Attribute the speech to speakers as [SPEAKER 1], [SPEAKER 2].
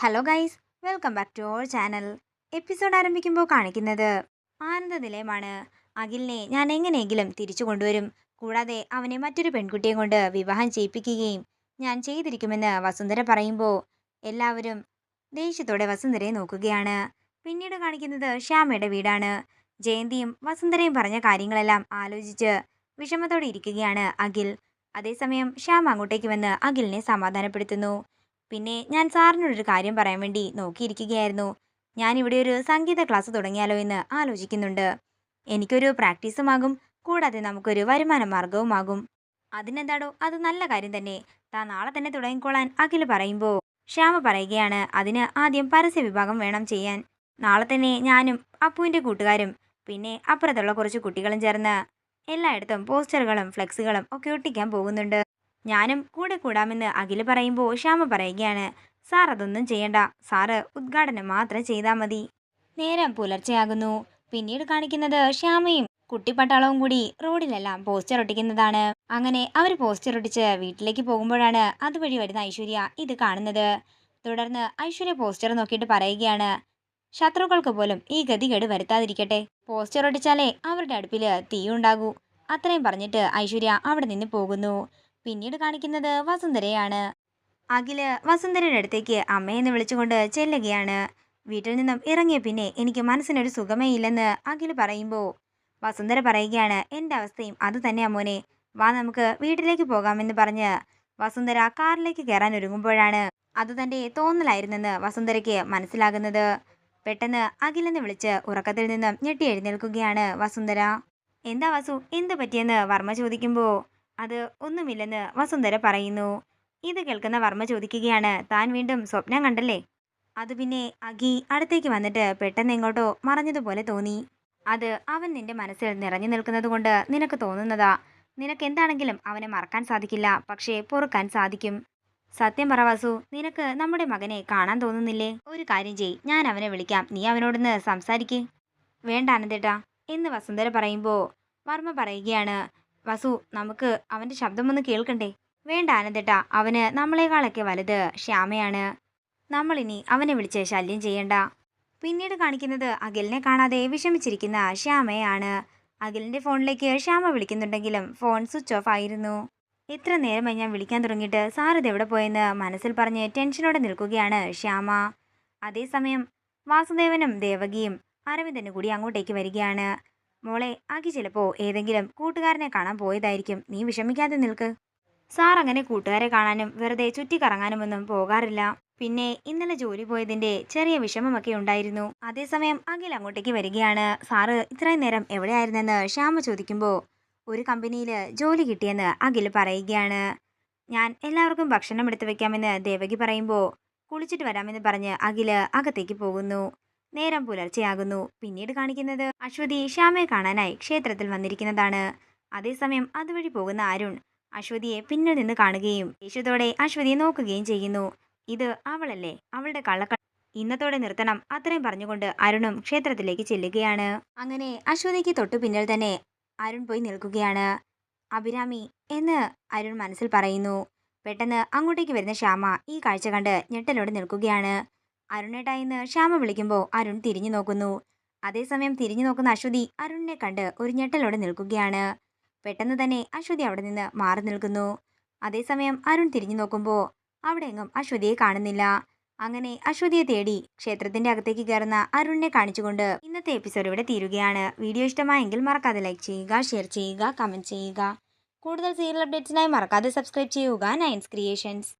[SPEAKER 1] Hello guys welcome back to our channel episode ആരംഭിക്കുമ്പോൾ കാണിക്കുന്നത് ആനന്ദ നിലയമാണ്. അഖിലിനെ ഞാൻ എങ്ങനെയെങ്കിലും തിരിച്ചു കൊണ്ടുവരും. കൂടാതെ അവനെ മറ്റൊരു പെൺകുട്ടിയെ കൊണ്ട് വിവാഹം ചെയ്യിപ്പിക്കുകയും ഞാൻ ചെയ്തിരിക്കുമെന്ന് വസുന്ധര പറയുമ്പോൾ എല്ലാവരും ദേഷ്യത്തോടെ വസുന്ധരയെ നോക്കുകയാണ്. പിന്നീട് കാണിക്കുന്നത് ശ്യാമയുടെ വീടാണ്. ജയന്തിയും വസുന്ധരയും പറഞ്ഞ കാര്യങ്ങളെല്ലാം ആലോചിച്ച് വിഷമത്തോടെ ഇരിക്കുകയാണ് അഖിൽ. അതേസമയം ശ്യാം അങ്ങോട്ടേക്ക് വന്ന് അഖിലിനെ സമാധാനപ്പെടുത്തുന്നു. പിന്നെ ഞാൻ സാറിനോടൊരു കാര്യം പറയാൻ വേണ്ടി നോക്കിയിരിക്കുകയായിരുന്നു. ഞാൻ ഇവിടെ ഒരു സംഗീത ക്ലാസ് തുടങ്ങിയാലോ എന്ന് ആലോചിക്കുന്നുണ്ട്. എനിക്കൊരു പ്രാക്ടീസുമാകും കൂടാതെ നമുക്കൊരു വരുമാന മാർഗവുമാകും അതിനെന്താടോ അത് നല്ല കാര്യം തന്നെ. താൻ നാളെ തന്നെ തുടങ്ങിക്കോളാൻ അഖിൽ പറയുമ്പോൾ ശ്യാമ പറയുകയാണ് അതിന് ആദ്യം പരസ്യ വിഭാഗം വേണം ചെയ്യാൻ. നാളെ തന്നെ ഞാനും അപ്പുവിന്റെ കൂട്ടുകാരും പിന്നെ അപ്പുറത്തുള്ള കുറച്ച് കുട്ടികളും ചേർന്ന് എല്ലായിടത്തും പോസ്റ്ററുകളും ഫ്ലെക്സുകളും ഒക്കെ ഒട്ടിക്കാൻ പോകുന്നുണ്ട്. ഞാനും കൂടെ കൂടാമെന്ന് അഖിൽ പറയുമ്പോൾ ശ്യാമ പറയുകയാണ്. സാർ അതൊന്നും ചെയ്യണ്ട. സാറ് ഉദ്ഘാടനം മാത്രം ചെയ്താൽ മതി. നേരം പുലർച്ചെയാകുന്നു. പിന്നീട് കാണിക്കുന്നത് ശ്യാമയും കുട്ടിപ്പട്ടാളവും കൂടി റോഡിലെല്ലാം പോസ്റ്റർ ഒട്ടിക്കുന്നതാണ്. അങ്ങനെ അവർ പോസ്റ്റർ ഒട്ടിച്ച് വീട്ടിലേക്ക് പോകുമ്പോഴാണ് അതുവഴി വരുന്ന ഐശ്വര്യ ഇത് കാണുന്നത്. തുടർന്ന് ഐശ്വര്യ പോസ്റ്റർ നോക്കിയിട്ട് പറയുകയാണ്. ശത്രുക്കൾക്ക് പോലും ഈ ഗതികേട് വരുത്താതിരിക്കട്ടെ. പോസ്റ്റർ ഒട്ടിച്ചാലേ അവരുടെ അടുപ്പിൽ തീയുണ്ടാകൂ. അത്രയും പറഞ്ഞിട്ട് ഐശ്വര്യ അവിടെ നിന്ന് പോകുന്നു. പിന്നീട് കാണിക്കുന്നത് വസുന്ധരയാണ്. അഖിൽ വസുന്ധരയുടെ അടുത്തേക്ക് അമ്മയെന്ന് വിളിച്ചുകൊണ്ട് ചെല്ലുകയാണ്. വീട്ടിൽ നിന്നും ഇറങ്ങിയ പിന്നെ എനിക്ക് മനസ്സിനൊരു സുഖമേ ഇല്ലെന്ന് അഖിൽ പറയുമ്പോൾ വസുന്ധര പറയുകയാണ് എന്റെ അവസ്ഥയും അത് തന്നെയാ മോനെ വാ നമുക്ക് വീട്ടിലേക്ക് പോകാമെന്ന് പറഞ്ഞ് വസുന്ധര കാറിലേക്ക് കയറാൻ ഒരുങ്ങുമ്പോഴാണ് അത് തന്റെ തോന്നലായിരുന്നെന്ന് വസുന്ധരയ്ക്ക് മനസ്സിലാകുന്നത്. പെട്ടെന്ന് അഖിലെന്ന് വിളിച്ച് ഉറക്കത്തിൽ നിന്നും ഞെട്ടി എഴുന്നേൽക്കുകയാണ് വസുന്ധര. എന്താ വസു? എന്ത് പറ്റിയെന്ന് വർമ്മ ചോദിക്കുമ്പോൾ അത് ഒന്നുമില്ലെന്ന് വസുന്ധര പറയുന്നു. ഇത് കേൾക്കുന്ന വർമ്മ ചോദിക്കുകയാണ്. താൻ വീണ്ടും സ്വപ്നം കണ്ടല്ലേ? അത് പിന്നെ അഖി അടുത്തേക്ക് വന്നിട്ട് പെട്ടെന്ന് എങ്ങോട്ടോ മറഞ്ഞതുപോലെ തോന്നി. അത് അവൻ നിന്റെ മനസ്സിൽ നിറഞ്ഞു നിൽക്കുന്നത് കൊണ്ട് നിനക്ക് തോന്നുന്നതാ. നിനക്ക് എന്താണെങ്കിലും അവനെ മറക്കാൻ സാധിക്കില്ല. പക്ഷേ പൊറുക്കാൻ സാധിക്കും. സത്യം പറ വാസു നിനക്ക് നമ്മുടെ മകനെ കാണാൻ തോന്നുന്നില്ലേ? ഒരു കാര്യം ചെയ് ഞാൻ അവനെ വിളിക്കാം. നീ അവനോടൊന്ന് സംസാരിക്കേ. വേണ്ട അനന്തേട്ടാ എന്ന് വസുന്ധര പറയുമ്പോൾ വർമ്മ പറയുകയാണ്. വസു നമുക്ക് അവന്റെ ശബ്ദമൊന്ന് കേൾക്കണ്ടേ? വേണ്ട ആനന്ദേട്ടാ അവന് നമ്മളെക്കാളൊക്കെ വലുത് ശ്യാമയാണ്. നമ്മളിനി അവനെ വിളിച്ച് ശല്യം ചെയ്യണ്ട. പിന്നീട് കാണിക്കുന്നത് അഖിലിനെ കാണാതെ വിഷമിച്ചിരിക്കുന്ന ശ്യാമയാണ്. അഖിലിന്റെ ഫോണിലേക്ക് ശ്യാമ വിളിക്കുന്നുണ്ടെങ്കിലും ഫോൺ സ്വിച്ച് ഓഫ് ആയിരുന്നു. എത്ര നേരമായി ഞാൻ വിളിക്കാൻ തുടങ്ങിയിട്ട് സാർ ഇത് എവിടെ പോയെന്ന് മനസ്സിൽ പറഞ്ഞ് ടെൻഷനോടെ നിൽക്കുകയാണ് ശ്യാമ. അതേസമയം വാസുദേവനും ദേവകിയും അരവിന്ദനും കൂടി അങ്ങോട്ടേക്ക് വരികയാണ്. മോളെ ആക്കി ചിലപ്പോൾ ഏതെങ്കിലും കൂട്ടുകാരനെ കാണാൻ പോയതായിരിക്കും. നീ വിഷമിക്കാതെ നിൽക്ക്. സാർ അങ്ങനെ കൂട്ടുകാരെ കാണാനും വെറുതെ ചുറ്റിക്കറങ്ങാനുമൊന്നും പോകാറില്ല. പിന്നെ ഇന്നലെ ജോലി പോയതിന്റെ ചെറിയ വിഷമമൊക്കെ ഉണ്ടായിരുന്നു. അതേസമയം അഖിൽ അങ്ങോട്ടേക്ക് വരികയാണ്. സാറ് ഇത്രയും നേരം എവിടെയായിരുന്നെന്ന് ശ്യാമ ചോദിക്കുമ്പോൾ ഒരു കമ്പനിയിൽ ജോലി കിട്ടിയെന്ന് അഖിൽ പറയുകയാണ്. ഞാൻ എല്ലാവർക്കും ഭക്ഷണം എടുത്തു വെക്കാമെന്ന് ദേവകി പറയുമ്പോൾ കുളിച്ചിട്ട് വരാമെന്ന് പറഞ്ഞ് അഖിൽ അകത്തേക്ക് പോകുന്നു. നേരം പുലർച്ചെയാകുന്നു. പിന്നീട് കാണിക്കുന്നത് അശ്വതി ശ്യാമയെ കാണാനായി ക്ഷേത്രത്തിൽ വന്നിരിക്കുന്നതാണ്. അതേസമയം അതുവഴി പോകുന്ന അരുൺ അശ്വതിയെ പിന്നിൽ നിന്ന് കാണുകയും യേശുതോടെ അശ്വതിയെ നോക്കുകയും ചെയ്യുന്നു. ഇത് അവളല്ലേ? അവളുടെ കള്ളക്ക ഇന്നത്തോടെ നിർത്തണം. അത്രയും പറഞ്ഞുകൊണ്ട് അരുണും ക്ഷേത്രത്തിലേക്ക് ചെല്ലുകയാണ്. അങ്ങനെ അശ്വതിക്ക് തൊട്ടു പിന്നിൽ തന്നെ അരുൺ പോയി നിൽക്കുകയാണ്. അഭിരാമി എന്ന് അരുൺ മനസ്സിൽ പറയുന്നു. പെട്ടെന്ന് അങ്ങോട്ടേക്ക് വരുന്ന ശ്യാമ ഈ കാഴ്ച കണ്ട് ഞെട്ടലോടെ നിൽക്കുകയാണ്. അരുണേട്ടാ എന്ന് ശ്യാമ വിളിക്കുമ്പോൾ അരുൺ തിരിഞ്ഞു നോക്കുന്നു. അതേസമയം തിരിഞ്ഞു നോക്കുന്ന അശ്വതി അരുണിനെ കണ്ട് ഒരു ഞെട്ടലോടെ നിൽക്കുകയാണ്. പെട്ടെന്ന് തന്നെ അശ്വതി അവിടെ നിന്ന് മാറി നിൽക്കുന്നു. അതേസമയം അരുൺ തിരിഞ്ഞു നോക്കുമ്പോൾ അവിടെ എങ്ങും അശ്വതിയെ കാണുന്നില്ല. അങ്ങനെ അശ്വതിയെ തേടി ക്ഷേത്രത്തിന്റെ അകത്തേക്ക് കയറുന്ന അരുണിനെ കാണിച്ചുകൊണ്ട് ഇന്നത്തെ എപ്പിസോഡ് ഇവിടെ തീരുകയാണ്. വീഡിയോ ഇഷ്ടമായെങ്കിൽ മറക്കാതെ ലൈക്ക് ചെയ്യുക ഷെയർ ചെയ്യുക കമന്റ് ചെയ്യുക. കൂടുതൽ സീരിയൽ അപ്ഡേറ്റ്സിനായി മറക്കാതെ സബ്സ്ക്രൈബ് ചെയ്യുക. നയൻസ് ക്രിയേഷൻസ്